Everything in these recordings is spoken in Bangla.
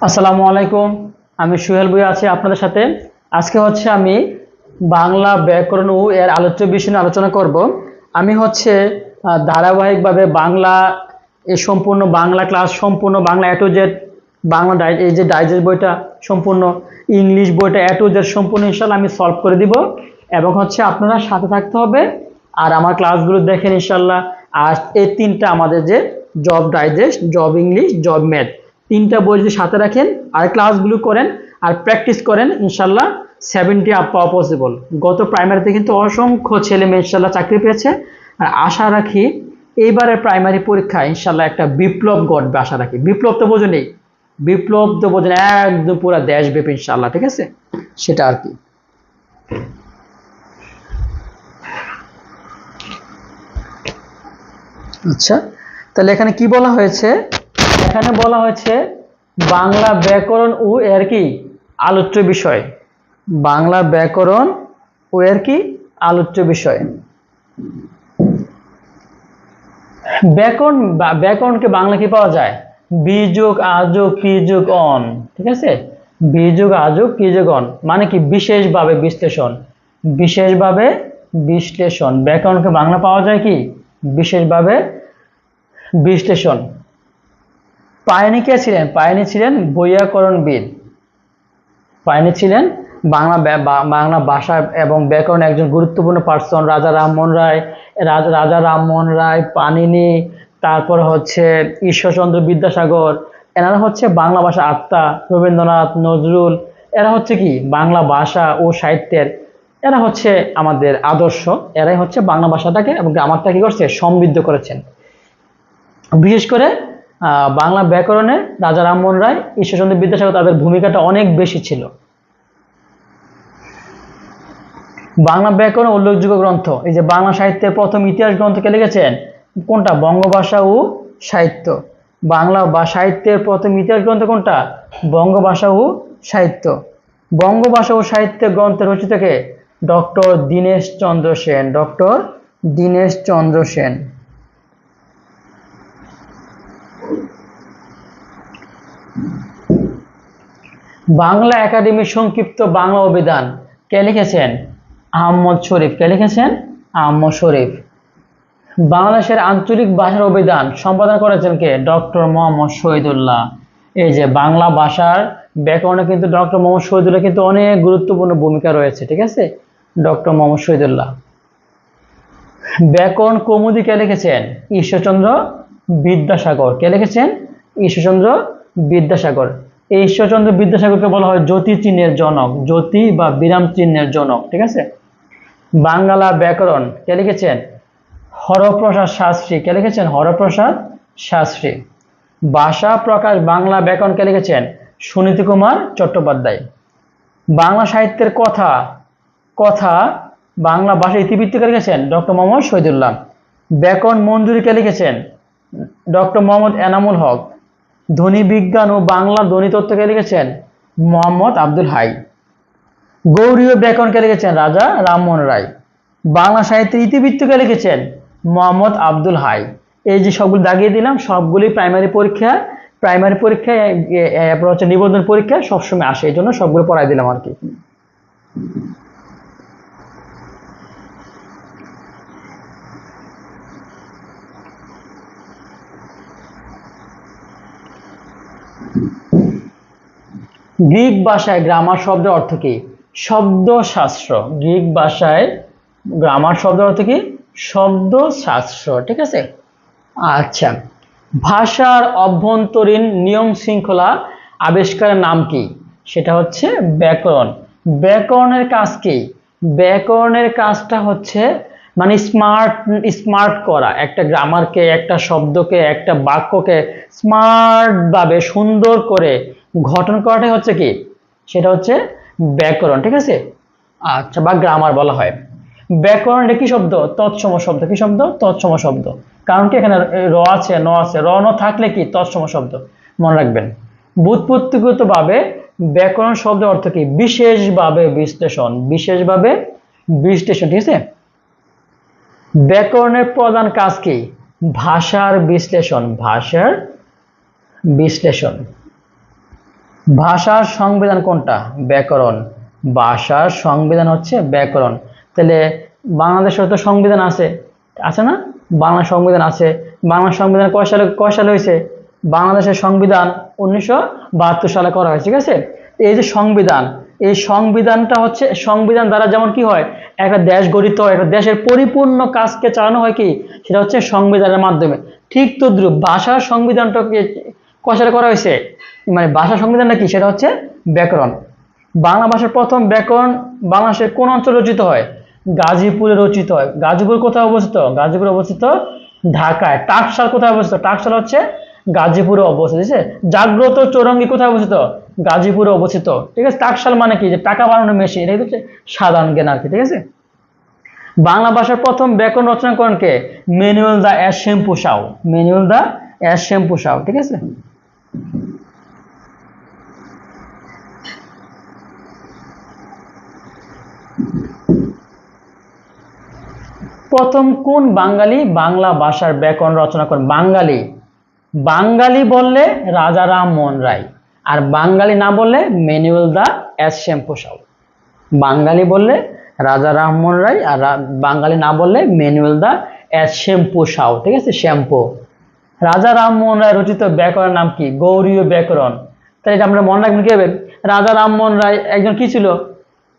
আসসালামু আলাইকুম, আমি সুহেল বই আছি আপনাদের সাথে। আজকে হচ্ছে আমি বাংলা ব্যাকরণ ও এর আলোচ্য বিষয় নিয়ে আলোচনা করব। আমি হচ্ছে ধারাবাহিকভাবে বাংলা এই সম্পূর্ণ বাংলা ক্লাস সম্পূর্ণ Bangla A to Z Bangla এই যে ডাইজেস্ট বইটা সম্পূর্ণ ইংলিশ বইটা এ টু জেড সম্পূর্ণ ইনশাল্লাহ আমি সলভ করে দিব। এবং হচ্ছে আপনারা সাথে থাকতে হবে। আর আমার ক্লাসগুলো দেখেন ইনশাল্লাহ আর এই তিনটা আমাদের যে job digest job English job math তিনটা বই যদি সাথে রাখেন, আর ক্লাসগুলো করেন, আর প্র্যাকটিস করেন ইনশাল্লাহ সেভেন্টি আপ পাওয়া পসিবল গত প্রাইমারিতে কিন্তু অসংখ্য ছেলে মেয়ে ইনশাল্লাহ চাকরি পেয়েছে। আর আশা রাখি এইবারের প্রাইমারি পরীক্ষা ইনশাল্লাহ একটা বিপ্লব ঘটবে, আশা রাখি। বিপ্লব তো বোঝো নেই। বিপ্লব তো বোঝেন একদম পুরো দেশব্যাপী ইনশাল্লাহ ঠিক আছে? সেটা আর কি। আচ্ছা তাহলে এখানে কি বলা হয়েছে? এখানে বলা হয়েছে, বাংলা ব্যাকরণ ও এর কি আলোচ্য বিষয়? বাংলা ব্যাকরণ ও এর কি আলোচ্য বিষয়? ব্যাকরণ ব্যাকরণকে বাংলা কি পাওয়া যায়? বিযোগ আযোগ কি যোগ অন। ঠিক আছে? বিযোগ আযোগ কি যোগ অন। মানে কি? বিশেষভাবে বিশ্লেষণ। বিশেষভাবে বিশ্লেষণ। ব্যাকরণকে বাংলা পাওয়া যায় কি? বিশেষভাবে বিশ্লেষণ। পায়নি কে ছিলেন? পায়নি ছিলেন বৈয়াকরণবিদ পায়নি ছিলেন বাংলা বাংলা ভাষা এবং ব্যাকরণ একজন গুরুত্বপূর্ণ পার্সন রাজা রামমোহন রায়, রাজা রামমোহন রায়, পানিনি, তারপর হচ্ছে ঈশ্বরচন্দ্র বিদ্যাসাগর, এনারা হচ্ছে বাংলা ভাষা আত্মা, রবীন্দ্রনাথ, নজরুল, এরা হচ্ছে কি? বাংলা ভাষা ও সাহিত্যের, এরা হচ্ছে আমাদের আদর্শ, এরাই হচ্ছে বাংলা ভাষাটাকে এবং গ্রামারটা কি করছে? সমৃদ্ধ করেছেন। বিশেষ করে বাংলা ব্যাকরণে রাজা রামমোহন রায়, ঈশ্বরচন্দ্র বিদ্যাসাগর তাদের ভূমিকাটা অনেক বেশি ছিল। বাংলা ব্যাকরণ উল্লেখযোগ্য গ্রন্থ। এই যে বাংলা সাহিত্যের প্রথম ইতিহাস গ্রন্থ কে লিখেছেন, কোনটা? বঙ্গভাষা ও সাহিত্য। বাংলা বা সাহিত্যের প্রথম ইতিহাস গ্রন্থ কোনটা? বঙ্গভাষা ও সাহিত্য। বঙ্গভাষা ও সাহিত্য গ্রন্থের রচিতকে ডক্টর দীনেশ চন্দ্র সেন, ডক্টর দীনেশ চন্দ্র সেন। বাংলা একাডেমির সংক্ষিপ্ত বাংলা অভিধান কে লিখেছেন? আহমদ শরীফ। কে লিখেছেন? আহমদ শরীফ। বাংলাদেশের আঞ্চলিক ভাষার অভিধান সম্পাদন করেছেন কে? ডক্টর মোহাম্মদ শহীদুল্লাহ। এই যে বাংলা ভাষার ব্যাকরণে কিন্তু ডক্টর মোহাম্মদ শহীদুল্লাহ কিন্তু অনেক গুরুত্বপূর্ণ ভূমিকা রয়েছে, ঠিক আছে? ডক্টর মোহাম্মদ শহীদুল্লাহ। ব্যাকরণ কৌমুদি কে লিখেছেন? ঈশ্বরচন্দ্র বিদ্যাসাগর। কে লিখেছেন? ঈশ্বরচন্দ্র বিদ্যাসাগর। এই ঈশ্বরচন্দ্র বিদ্যাসাগরকে বলা হয় জ্যোতি চিহ্নের জনক, জ্যোতি বা বিরাম চিহ্নের জনক, ঠিক আছে? বাংলা ব্যাকরণ কে লিখেছেন? হরপ্রসাদ শাস্ত্রী। কে লিখেছেন? হরপ্রসাদ শাস্ত্রী। ভাষা প্রকাশ বাংলা ব্যাকরণ কে লিখেছেন? সুনীতি কুমার চট্টোপাধ্যায়। বাংলা সাহিত্যের কথা কথা বাংলা ভাষা ইতিবৃত্তিকে লিখেছেন? ডক্টর মোহাম্মদ শহীদুল্লাহ। ব্যাকরণ মঞ্জুরিকে লিখেছেন? ডক্টর মোহাম্মদ এনামুল হক। ধ্বনি বিজ্ঞান ও বাংলা ধ্বনি তত্ত্বকে লিখেছেন? মোহাম্মদ আব্দুল হাই। গৌরীয় ব্যাকরণকে লিখেছেন? রাজা রামমোহন রায়। বাংলা সাহিত্যের ইতিবৃত্তকে লিখেছেন? মোহাম্মদ আব্দুল হাই। এই যে সবগুলো দাগিয়ে দিলাম সবগুলি প্রাইমারি পরীক্ষা। প্রাইমারি পরীক্ষায় হচ্ছে নিবন্ধন পরীক্ষা সবসময় আসে, এই জন্য সবগুলো পড়াই দিলাম আর কি। গ্রিক ভাষায় গ্রামার শব্দের অর্থ কি? শব্দশাস্ত্র। গ্রিক ভাষায় গ্রামার শব্দের অর্থ কি? শব্দশাস্ত্র। ঠিক আছে? আচ্ছা। ভাষার অভ্যন্তরীণ নিয়ম শৃঙ্খলা আবিষ্কারের নাম কি? সেটা হচ্ছে ব্যাকরণ। ব্যাকরণের কাজ কি? ব্যাকরণের কাজটা হচ্ছে মানে স্মার্ট স্মার্ট করা। একটা গ্রামারকে, একটা শব্দকে, একটা বাক্যকে স্মার্টভাবে সুন্দর করে গঠন করাটাই হচ্ছে কি? সেটা হচ্ছে ব্যাকরণ, ঠিক আছে? আচ্ছা বা গ্রামার বলা হয়। ব্যাকরণের কি শব্দ? তৎসম শব্দ। কি শব্দ? তৎসম শব্দ। কারণ কি এখানে র আছে, ন আছে। র, ন থাকলে কি? তৎসম শব্দ। মনে রাখবেন। বুৎপত্তিগতভাবে ব্যাকরণ শব্দের অর্থ কি? বিশেষভাবে বিশ্লেষণ। বিশেষভাবে বিশ্লেষণ, ঠিক আছে? ব্যাকরণের প্রধান কাজ কি? ভাষার বিশ্লেষণ ভাষার বিশ্লেষণ। ভাষার সংবিধান কোনটা? ব্যাকরণ। ভাষার সংবিধান হচ্ছে ব্যাকরণ। তাহলে বাংলাদেশের তো সংবিধান আছে। আছে না? বাংলা সংবিধান আছে। বাংলা সংবিধান কয় সালে কয় সালে হয়েছে? বাংলাদেশের সংবিধান উনিশশো বাহাত্তর সালে করা হয়, ঠিক আছে? এই যে সংবিধান এই সংবিধানটা হচ্ছে, সংবিধান দ্বারা যেমন কি হয়, একটা দেশ গঠিত হয়, একটা দেশের পরিপূর্ণ কাজকে চালানো হয় কি? সেটা হচ্ছে সংবিধানের মাধ্যমে। ঠিক তদ্রুপ ভাষার সংবিধানটাকে সালে করা হয়েছে মানে ভাষা সংবিধানটা কি? সেটা হচ্ছে ব্যাকরণ। বাংলা ভাষার প্রথম ব্যাকরণ বাংলাদেশের কোন অঞ্চলে রচিত হয়? গাজীপুরে রচিত হয়। গাজীপুর কোথায় অবস্থিত? গাজীপুরে অবস্থিত ঢাকায়। টাকশাল কোথায় অবস্থিত? টাকশাল হচ্ছে গাজীপুরে অবস্থিত, ঠিক আছে? জাগ্রত চৌরঙ্গি কোথায় অবস্থিত? গাজীপুরে অবস্থিত, ঠিক আছে? টাকশাল মানে কি? যে টাকা বানানোর মেশিন এটা হচ্ছে সাধারণ জ্ঞান আর কি, ঠিক আছে? বাংলা ভাষার প্রথম ব্যাকরণ রচনা করেন কে? Manuel da Assumpcao. Manuel da Assumpcao, ঠিক আছে? প্রথম কোন বাঙালি বাংলা ভাষার ব্যাকরণ রচনা করেন? বাঙালি। বাঙালি বললে রাজা রাম মোহন রায়, আর বাঙালি না বললে Manuel da Assumpcao বাঙালি বললে রাজা রামমোহন রায়, আর বাঙালি না বললে Manuel da Assumpcao ঠিক আছে? শ্যাম্পু। রাজা রামমোহন রায় রচিত ব্যাকরণের নাম কি? গৌরীয় ব্যাকরণ। তাহলে এটা আমরা মনে রাখবেন কি হবে? রাজা রামমোহন রায় একজন কি ছিল?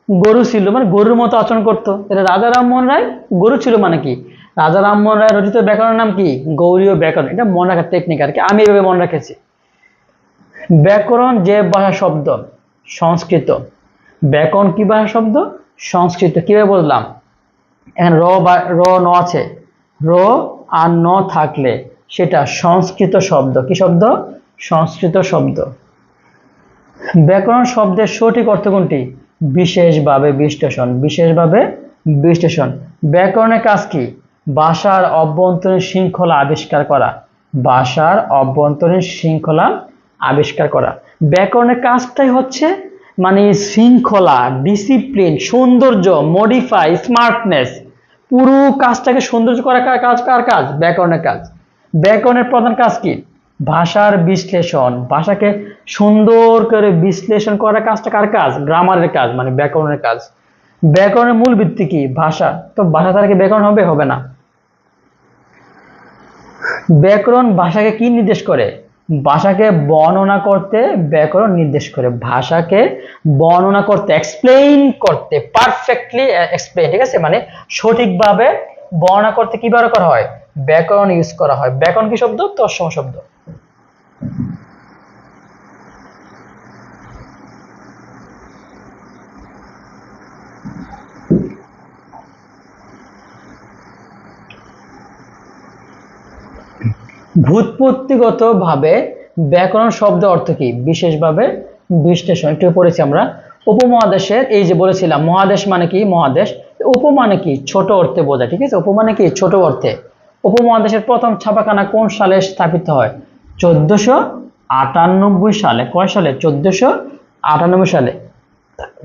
গরু ছিল মানে গরুর মতো আচরণ করতো। তাহলে রাজা রামমোহন রায় গরু ছিল মানে কি? রাজা রামমোহন রায় রচিত ব্যাকরণের নাম কি? গৌরীয় ব্যাকরণ। এটা মনে রাখার টেকনিক আর কি। আমি এভাবে মনে রেখেছি। ব্যাকরণ যে ভাষা শব্দ, সংস্কৃত। ব্যাকরণ কি ভাষা শব্দ? সংস্কৃত। কীভাবে বললাম? এখানে র বা, র ন আছে। র আর ন থাকলে সেটা সংস্কৃত শব্দ। কি শব্দ? সংস্কৃত শব্দ। ব্যাকরণ শব্দের সঠিক অর্থ কোনটি? বিশেষভাবে বিশ্লেষণ। বিশেষভাবে বিশ্লেষণ। ব্যাকরণের কাজ কি? ভাষার অভ্যন্তরীণ শৃঙ্খলা আবিষ্কার করা। ভাষার অভ্যন্তরীণ শৃঙ্খলা আবিষ্কার করা। ব্যাকরণের কাজটাই হচ্ছে মানে শৃঙ্খলা ডিসিপ্লিন সৌন্দর্য মডিফাই স্মার্টনেস পুরো কাজটাকে সৌন্দর্য করা কাজ কার কাজ? ব্যাকরণের কাজ। ব্যাকরণের প্রধান কাজ কি? ভাষার বিশ্লেষণ। ভাষাকে সুন্দর করে বিশ্লেষণ করার কাজটা কার কাজ? গ্রামারের কাজ মানে ব্যাকরণের কাজ। ব্যাকরণের মূল ভিত্তি কি? ভাষা। তো ভাষা ছাড়া কি ব্যাকরণ হবে? হবে না। ব্যাকরণ ভাষাকে কি নির্দেশ করে? ভাষাকে বর্ণনা করতে, ব্যাকরণ নির্দেশ করে। ভাষাকে বর্ণনা করতে এক্সপ্লেইন করতে পারফেক্টলি এক্সপ্লেইন ঠিক আছে? মানে সঠিকভাবে বর্ণনা করতে কি ব্যবহার করা হয়? ব্যাকরণ ইউজ করা হয়। ব্যাকরণ কি শব্দ? তৎসম শব্দ। ভাবে ব্যাকরণ শব্দ অর্থ কি? বিশেষভাবে বিশ্লেষণ। একটু পড়েছি আমরা। উপমহাদেশের, এই যে বলেছিলাম, মহাদেশ মানে কি? মহাদেশ। উপ মানে কি? ছোট অর্থে বোঝায়, ঠিক আছে? উপ মানে কি? ছোট অর্থে। উপমহাদেশের প্রথম ছাপাখানা কোন সালে স্থাপিত হয়? চোদ্দশো আটানব্বই সালে। কয় সালে? চোদ্দশো আটানব্বই সালে।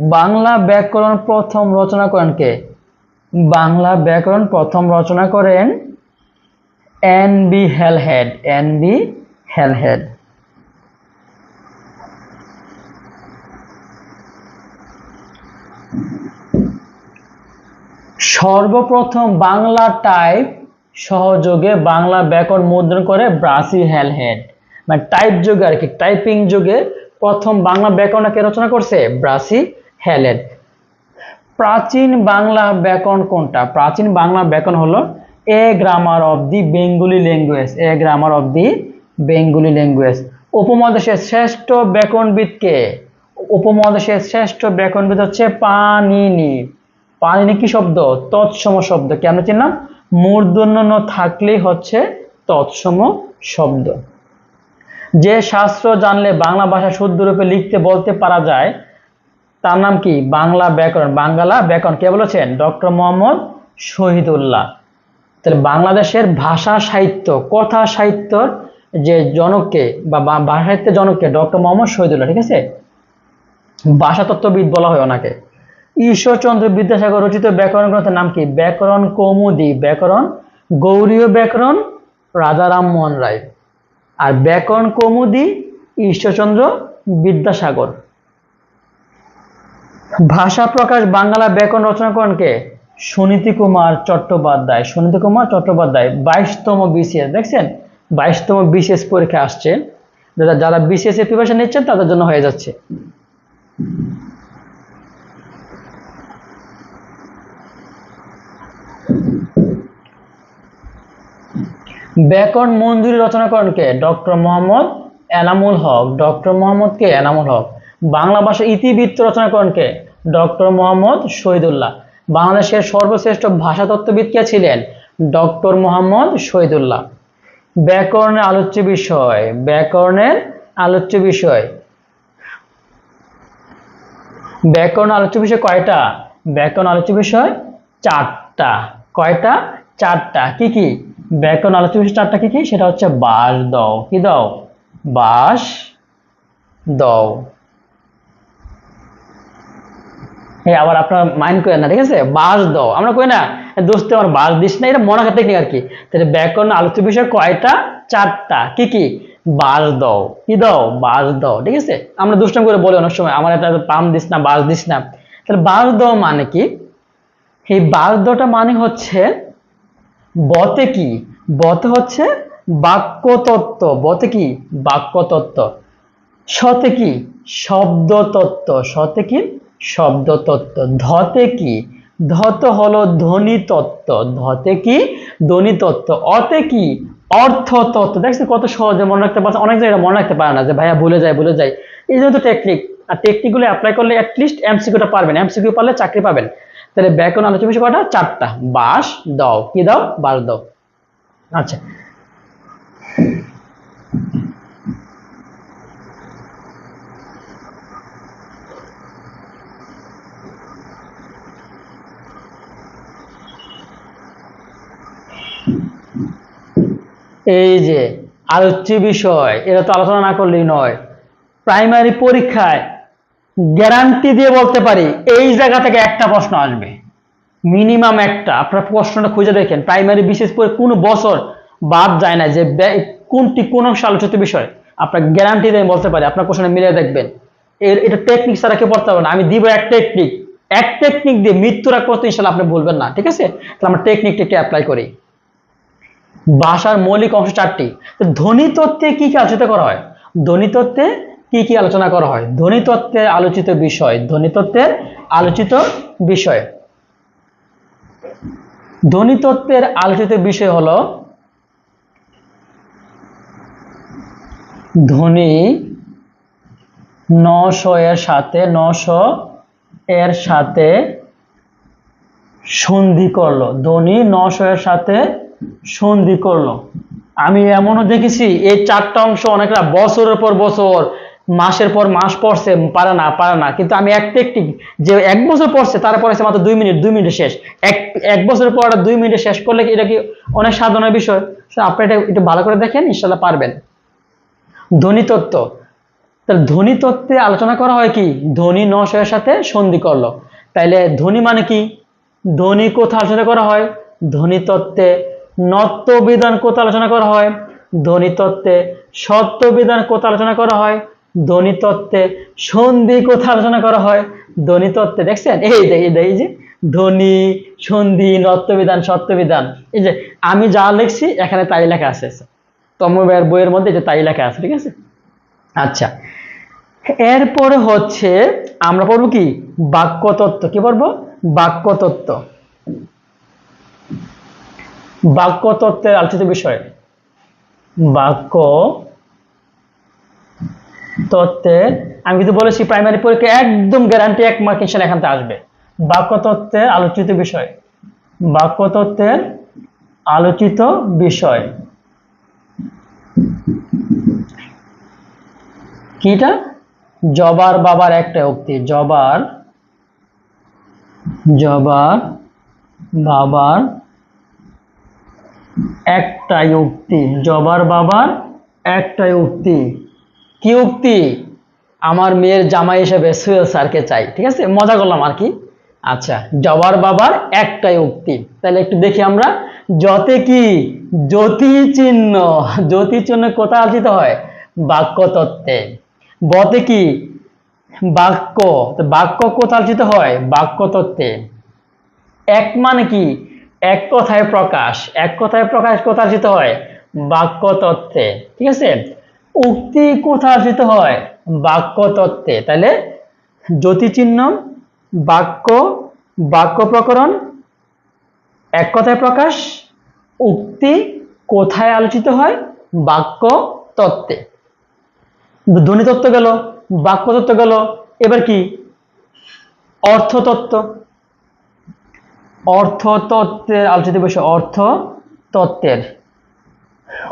বাংলা ব্যাকরণ প্রথম রচনা করেন কে? বাংলা ব্যাকরণ প্রথম রচনা করেন N B Halhed N B Halhed সর্বপ্রথম বাংলা টাইপ সহযোগে বাংলা ব্যাকরণ মুদ্রণ করে ব্রাসি হেলহেড মানে টাইপ যুগে আর কি টাইপিং যুগে প্রথম বাংলা ব্যাকরণকে রচনা করছে? ব্রাসি হেলহেড প্রাচীন বাংলা ব্যাকরণ কোনটা? প্রাচীন বাংলা ব্যাকরণ হলো a grammar of the Bengali language a grammar of the Bengali language উপমহাদেশের শ্রেষ্ঠ ব্যাকরণবিদকে উপমহাদেশের শ্রেষ্ঠ ব্যাকরণবিদ হচ্ছে পানিনি। পানিনি কি শব্দ? তৎসম শব্দ। কি আমরা চিনলাম? মূর্ধন্য থাকলেই হচ্ছে তৎসম শব্দ। যে শাস্ত্র জানলে বাংলা ভাষা শুদ্ধরূপে লিখতে, বলতে পারা যায়, তার নাম কি? বাংলা ব্যাকরণ। বাংলা ব্যাকরণ কে বলেছেন? ডক্টর মোহাম্মদ শহীদুল্লাহ। তাহলে বাংলাদেশের ভাষা সাহিত্য, কথা সাহিত্যর যে জনককে বা ভাষা সাহিত্যের জনককে ডক্টর মোহাম্মদ শহীদুল্লাহ, ঠিক আছে? ভাষা তত্ত্ববিদ বলা হয় ওনাকে। ঈশ্বরচন্দ্র বিদ্যাসাগর রচিত ব্যাকরণ গ্রন্থের নাম কি? ব্যাকরণ কৌমুদি, ব্যাকরণ গৌরীয় ব্যাকরণ রাজা রামমোহন রায়। আর ব্যাকরণ কৌমুদি ঈশ্বরচন্দ্র বিদ্যাসাগর। ভাষা প্রকাশ বাংলা ব্যাকরণ রচনা করেন কে? সুনীতি কুমার চট্টোপাধ্যায়। সুনীতি কুমার চট্টোপাধ্যায়, বাইশতম বিসিএস দেখছেন? বাইশতম বিসিএস পরীক্ষা আসছে। যারা যারা বিসিএস এর প্রিপারেশন নিচ্ছেন, তাদের জন্য হয়ে যাচ্ছে। ব্যাকরণ মঞ্জুরি রচনা করেন কে? ডক্টর মোহাম্মদ এনামুল হক। ডক্টর মোহাম্মদ কে? এনামুল হক। বাংলা ভাষা ইতিবৃত্ত রচনা করেন কে? ডক্টর মোহাম্মদ শহীদুল্লাহ। বাংলাদেশের সর্বশ্রেষ্ঠ ভাষাতত্ত্ববিদ কে ছিলেন ডক্টর মোহাম্মদ শহীদুল্লাহ। ব্যাকরণের আলোচ্য বিষয়, ব্যাকরণের আলোচ্য বিষয়। ব্যাকরণ আলোচ্য বিষয় কয়টা? ব্যাকরণ আলোচ্য বিষয় চারটা। কয়টা? চারটা। কি কি? ব্যাকরণ আলোচ্য বিষয় চারটা কি কি? সেটা হচ্ছে বাস দাও। কি দাও? বাস দাও। হ্যাঁ আবার আপনার মাইন্ড করেন না, ঠিক আছে? বাস দাও। আমরা কই না, দোস্ত, আমার বাস দিস না, এটা মনে টেকনিক আর কি। তাহলে ব্যাকরণ আলোচ্য বিষয় কয়টা? চারটা। কি কি? বাস দাও। কি দাও? বাস দাও, ঠিক আছে? আমরা দুষ্টাম করে বলি অনেক সময়, আমার একটা পাম দিস না, বাস দিস না। তাহলে বাস দাও মানে কি? এই বাস দেওয়াটা মানে হচ্ছে বতে কি? বতে হচ্ছে বাক্যতত্ত্ব। বতে কি? বাক্যতত্ত্ব। সতে কি? শব্দতত্ত্ব। সতে কি? শব্দতত্ত্ব। ধতে কি? ধত হলো ধ্বনি তত্ত্ব ধতে কি? ধ্বনি তত্ত্ব অতে কি? অর্থতত্ত্ব। দেখছি কত সহজে মনে রাখতে পারছে। অনেক জায়গায় মনে রাখতে পারে না যে, ভাইয়া, ভুলে যায় ভুলে যায় এই জন্য তো টেকনিক আর টেকনিকগুলো অ্যাপ্লাই করলে অ্যাটলিস্ট এমসিকিউটা পারবেন। এমসিকিউ পারলে চাকরি পাবেন। তাহলে ব্যাকরণ আলোচনা বিষয় কটা চারটা। বাস দাও। কি দাও? বাস দাও। আচ্ছা। এই যে আলোচ্য বিষয়, এটা তো আলোচনা না করলেই নয়। প্রাইমারি পরীক্ষায় গ্যারান্টি দিয়ে বলতে পারি, এই জায়গা থেকে একটা প্রশ্ন আসবে। মিনিমাম একটা। আপনার প্রশ্নটা খুঁজে দেখেন। প্রাইমারি বিশেষ করে কোন বছর বাদ যায় না যে কোনটি কোন অংশ আলোচিত বিষয়। আপনার গ্যারান্টি দিয়ে বলতে পারি। আপনার কোশ্চেনে মিলে দেখবেন। এর এটা টেকনিক ছাড়া কেউ পড়তে পারবে না। আমি দিব এক টেকনিক এক টেকনিক দিয়ে মৃত্যুর পর্যন্ত ইনশাল্লাহ আপনি বলবেন না। ঠিক আছে? তাহলে আমরা টেকনিকটা একটু অ্যাপ্লাই করি। ভাষার মৌলিক অংশ চারটি। তো ধ্বনি তত্ত্বে কি কি আলোচিত করা হয়? ধ্বনি তত্ত্বে কি কি আলোচনা করা হয়? ধ্বনি তত্ত্বের আলোচিত বিষয়, ধ্বনি তত্ত্বের আলোচিত বিষয়। ধ্বনি তত্ত্বের আলোচিত বিষয় হলো ধ্বনি নশো এর সাথে, নশো এর সাথে সন্ধি করল। ধ্বনি নশো এর সাথে সন্ধি করল। আমি এমনও দেখেছি, এই চারটা অংশ অনেকটা বছরের পর বছর, মাসের পর মাস পড়ছে, পারে না পারে না। কিন্তু আমি এক টেকটিক যে এক বছর পড়ছে তারা পড়েছে মাত্র দুই মিনিট, দুই মিনিটে শেষ। এক এক বছর পর দুই মিনিটে শেষ করলে এটা কি অনেক সাধনার বিষয়? আপনি এটা একটু ভালো করে দেখেন ইনশাল্লাহ পারবেন। ধ্বনিতত্ত্ব তাহলে ধ্বনি তত্ত্বে আলোচনা করা হয় কি? ধ্বনি নশয়ের সাথে সন্ধি করল। তাইলে ধ্বনি মানে কি? ধ্বনি কোথা আলোচনা করা হয়? ধ্বনি তত্ত্বে নত্ব বিধান কোথা আলোচনা করা হয়? ধ্বনি তত্ত্বে সত্য বিধান কোথা আলোচনা করা হয়? ধ্বনি তত্ত্বে সন্ধি কোথা আলোচনা করা হয়? ধ্বনি তত্ত্বে দেখছেন? এই যে এই যে ধ্বনি, সন্ধি নত্ব বিধান সত্য বিধান এই যে, আমি যা লিখছি, এখানে তাই লেখা আছে। তন্ময়ের বইয়ের মধ্যে যে তাই লেখা আছে, ঠিক আছে? আচ্ছা। এরপরে হচ্ছে, আমরা পড়ব কি? বাক্যতত্ত্ব। কি পড়ব? বাক্যতত্ত্ব। বাক্যতত্ত্বের আলোচিত বিষয়। বাক্য তত্ত্বের আমি কিন্তু বলেছি প্রাইমারি পরীক্ষা, একদম গ্যারান্টি এক মার্ক ইনশাল্লাহ এখান থেকে আসবে। বাক্যতত্ত্বের আলোচিত বিষয়। বাক্যতত্ত্বের আলোচিত বিষয়। কিটা? জবার বাবার একটা উক্তি। জবার জবার বাবার একটাই উক্তি, জবার বাবার একটাই উক্তি। কি উক্তি? আমার মেয়ের জামাই হিসেবে সুয়েল স্যারকে চাই, ঠিক আছে? মজা করলাম আর কি? আচ্ছা জবার বাবার একটাই উক্তি। তাহলে একটু দেখি আমরা। যতে কি? জ্যোতি চিহ্ন। জ্যোতি চিহ্ন কোথায় আলোচিত হয়? বাক্যতত্ত্বে। বতে কি? বাক্য। বাক্য কোথায় আলোচিত হয়? বাক্য তত্ত্বে এক মানে কি? এক কথায় প্রকাশ, এক কথায় প্রকাশ আলোচিত হয়? বাক্য তত্ত্বে ঠিক আছে? উক্তি আলোচিত হয়? বাক্য তত্ত্বে তাহলে জ্যোতিচিহ্ন, বাক্য বাক্য প্রকরণ, এক কথায় প্রকাশ, উক্তি কোথায় আলোচিত হয়? বাক্য তত্ত্বে ধ্বনি তত্ত্ব গেল বাক্য তত্ত্ব গেল, এবার কি? অর্থতত্ত্ব। অর্থতত্ত্বের, আলোচিত বিষয় অর্থ তত্ত্বের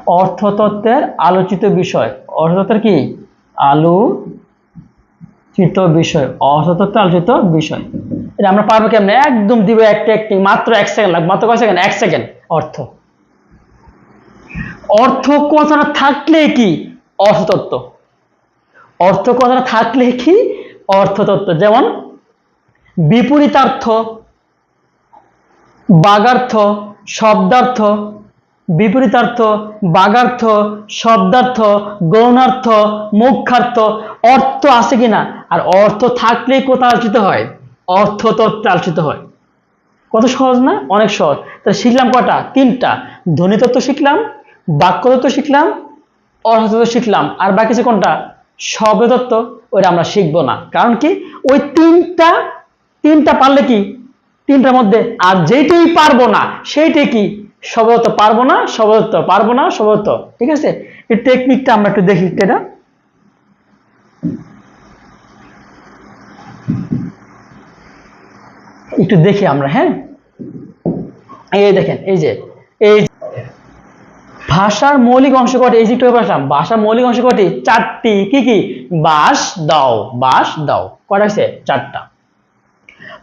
অর্থতত্ত্বের আলোচিত বিষয়। অর্থতত্ত্বের কি? আলোচিত বিষয়। অর্থতত্ত্বের আলোচিত বিষয়। এটা আমরা পারব কেমন? একদম দিব একটা একটি, মাত্র এক সেকেন্ড লাগবে। মাত্র কয় সেকেন্ড? এক সেকেন্ড। অর্থ। অর্থ কথাটা থাকলে কি? অর্থতত্ত্ব। অর্থ কথাটা থাকলে কি? অর্থতত্ত্ব। যেমন বিপরীতার্থ। বাগার্থ, শব্দার্থ, বিপরীতার্থ, বাগার্থ, শব্দার্থ, গৌণার্থ মুখ্যার্থ অর্থ আছে কিনা? আর অর্থ থাকলে কোথায় আলোচিত হয়? অর্থতত্ত্বে আলোচিত হয়। কত সহজ না? অনেক সহজ। তাহলে শিখলাম কটা তিনটা। ধ্বনিতত্ত্ব শিখলাম বাক্যতত্ত্ব শিখলাম অর্থতত্ত্ব শিখলাম। আর বাকি আছে কোনটা? শব্দতত্ত্ব ওইটা আমরা শিখব না। কারণ কি? ওই তিনটা তিনটা পারলে কি? তিনটার মধ্যে, আর যেটাই পারব না সেইটাই কি? শব্দত্ব পারব না শব্দত্ব পারব না শব্দত্ব ঠিক আছে? এই টেকনিকটা আমরা একটু দেখি, এটা। একটু দেখি আমরা হ্যাঁ? এই দেখেন, এই যে, এই ভাষার মৌলিক অংশ কটি এই যে বললাম ভাষার মৌলিক অংশ কটি চারটি। কি কি? বাস দাও বাস দাও। কটা হয়েছে চারটা।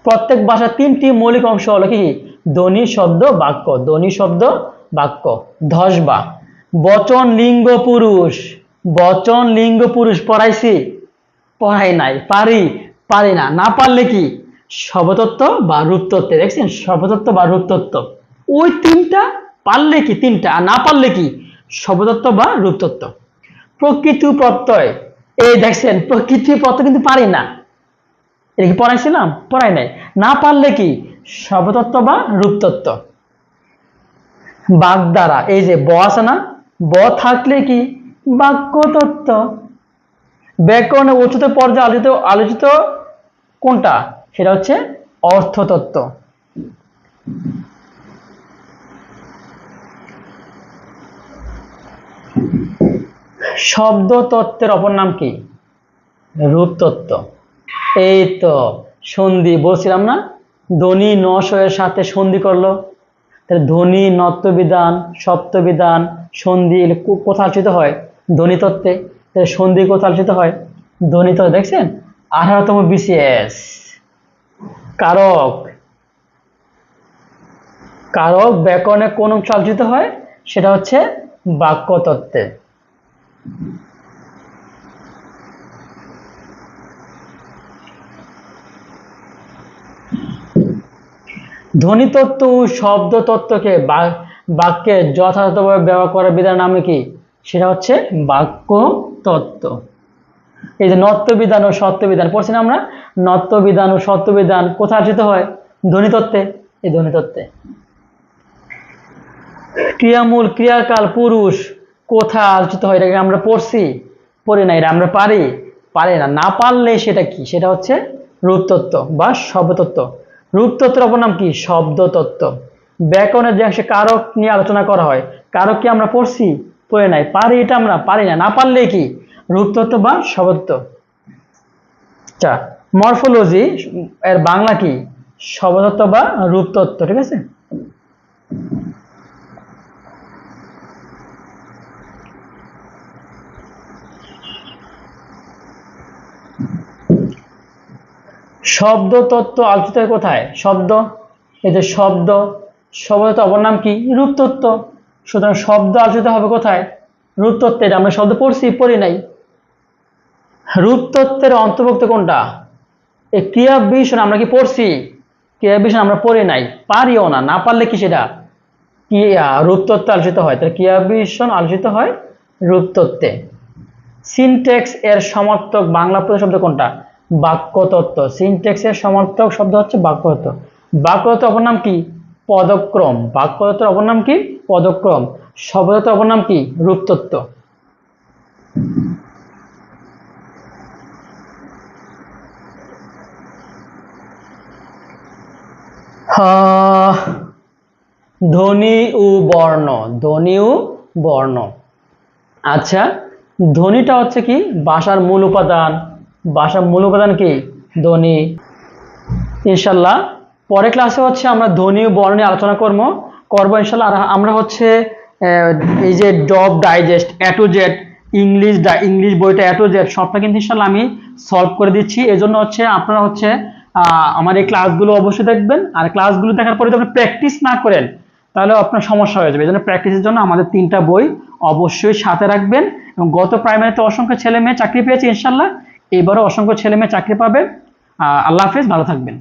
প্রত্যেক ভাষার তিনটি মৌলিক অংশ হলো কি? ধ্বনি, শব্দ, বাক্য। ধ্বনি, শব্দ, বাক্য। ধসবা বচন, লিঙ্গ, পুরুষ। বচন, লিঙ্গ, পুরুষ পড়াইছি? পড়াই নাই। পারি পারি না। না পারলে কি? শবতত্ত্ব বা রূপতত্ত্বে। দেখছেন? শবতত্ত্ব বা রূপতত্ত্ব। ওই তিনটা পারলে কি? তিনটা। আর না পারলে কি? শবতত্ত্ব বা রূপতত্ত্ব। প্রকৃতি প্রত্যয়। এই দেখছেন? প্রকৃতি প্রত্যয় কিন্তু পারি না। এটা কি পড়াইছিলাম? পড়াই নাই। না পারলে কি? শবতত্ত্ব বা রূপতত্ত্ব? বাক দ্বারা। এই যে ব আছে না? ব থাকলে কি? বাক্যতত্ত্ব। ব্যাকরণে উচ্চত পর্যায়ে আলোচিত আলোচিত কোনটা? সেটা হচ্ছে অর্থতত্ত্ব। শব্দ তত্ত্বের অপর নাম কি? রূপতত্ত্ব। এই তো, সন্ধি, বলছিলাম না? ধ্বনি নশয়ের সাথে সন্ধি করল। তাহলে ধ্বনি, নত্যবিধান সপ্তবিধান সন্ধি, এগুলো কো- কোথায় আলোচিত হয়? ধ্বনিতত্ত্বে তাহলে সন্ধি কোথায় আলোচিত হয়? ধ্বনিতত্ত্ব দেখছেন? আঠারোতম বিসিএস। কারক। কারক ব্যাকরণে কোন অংশ আলোচিত হয়? সেটা হচ্ছে বাক্যতত্ত্বে। ধ্বনিতত্ত্ব ও শব্দতত্ত্বকে বাক্যে যথাযথভাবে ব্যবহার করার বিধান নামে কি? সেটা হচ্ছে বাক্য তত্ত্ব এই যে নত্যবিধান ও সত্যবিধান, পড়ছি না আমরা? নত্যবিধান ও সত্যবিধান কোথায় আলোচিত হয়? ধ্বনিতত্ত্বে। এই ধ্বনিতত্ত্বে। ক্রিয়ামূল, ক্রিয়াকাল, পুরুষ কোথায় আলোচিত হয়? এটাকে আমরা পড়ছি? পড়ি না এটা আমরা পারি। পারি না। না পারলে সেটা কি? সেটা হচ্ছে রূপতত্ত্ব বা শব্দতত্ত্ব। রূপতত্ত্বের অপর নাম কি? শব্দতত্ত্ব। ব্যাকরণের যে অংশে কারক নিয়ে আলোচনা করা হয়, কারক কি আমরা পড়ছি? পড়ে নাই। পারি এটা আমরা? পারি না। না পারলে কি? রূপতত্ত্ব বা শব্দত্ব আচ্ছা মরফোলজি, এর বাংলা কি? শব্দতত্ত্ব বা রূপতত্ত্ব, ঠিক আছে? শব্দ তত্ত্ব আলোচিত কোথায়? শব্দ। এই যে শব্দ শব্দ অপর নাম কি? রূপতত্ত্ব সুতরাং শব্দ আলোচিত হবে কোথায়? রূপতত্ত্বের আমরা শব্দ পড়ছি পড়ি নাই। রূপতত্ত্বের অন্তর্ভুক্ত কোনটা? এই ক্রিয়া বিষণ আমরা কি পড়ছি? ক্রিয়া বিষণ আমরা পড়ি নাই পারিও না না পারলে কি সেটা? কি আহ, রূপতত্ত্বে আলোচিত হয়। তাহলে ক্রিয়া বিষণ আলোচিত হয় রূপতত্ত্বে সিনটেক্স এর সমার্থক বাংলা প্রধান শব্দ কোনটা? বাক্যতত্ত্ব। সিনটেক্স এর সমার্থক শব্দ হচ্ছে বাক্যতত্ত্ব। বাক্যতত্ত্ব অপর নাম কি? পদক্রম। বাক্যতত্ত্বের অপর নাম কি? পদক্রম। শব্দতত্ত্বের অপর নাম কি? রূপতত্ত্ব। ধ্বনি ও বর্ণ। ধ্বনি ও বর্ণ। আচ্ছা ধ্বনিটা হচ্ছে কি? ভাষার মূল উপাদান। ভাষার মূল উপাদান কি? ধ্বনি। ইনশাল্লাহ পরে ক্লাসে হচ্ছে আমরা ধ্বনি ও বর্ণ নিয়ে আলোচনা করব। করব ইনশাল্লাহ, আর আমরা হচ্ছে এই যে ডব digest A to Z English English বইটা এ টু জেড সবটা কিন্তু ইনশাল্লাহ আমি সলভ করে দিচ্ছি। এই জন্য হচ্ছে আপনারা হচ্ছে আমার এই ক্লাসগুলো অবশ্যই দেখবেন। আর ক্লাসগুলো দেখার পরে যদি আপনি প্র্যাকটিস না করেন, তাহলে আপনার সমস্যা হয়ে যাবে। এই জন্য প্র্যাকটিসের জন্য আমাদের তিনটা বই অবশ্যই সাথে রাখবেন। এবং গত প্রাইমারিতে অসংখ্য ছেলে মেয়ে চাকরি পেয়েছে ইনশাল্লাহ। এবারও অসংখ্য ছেলে মেয়ে চাকরি পাবে। আল্লাহ হাফেজ ভালো থাকবেন।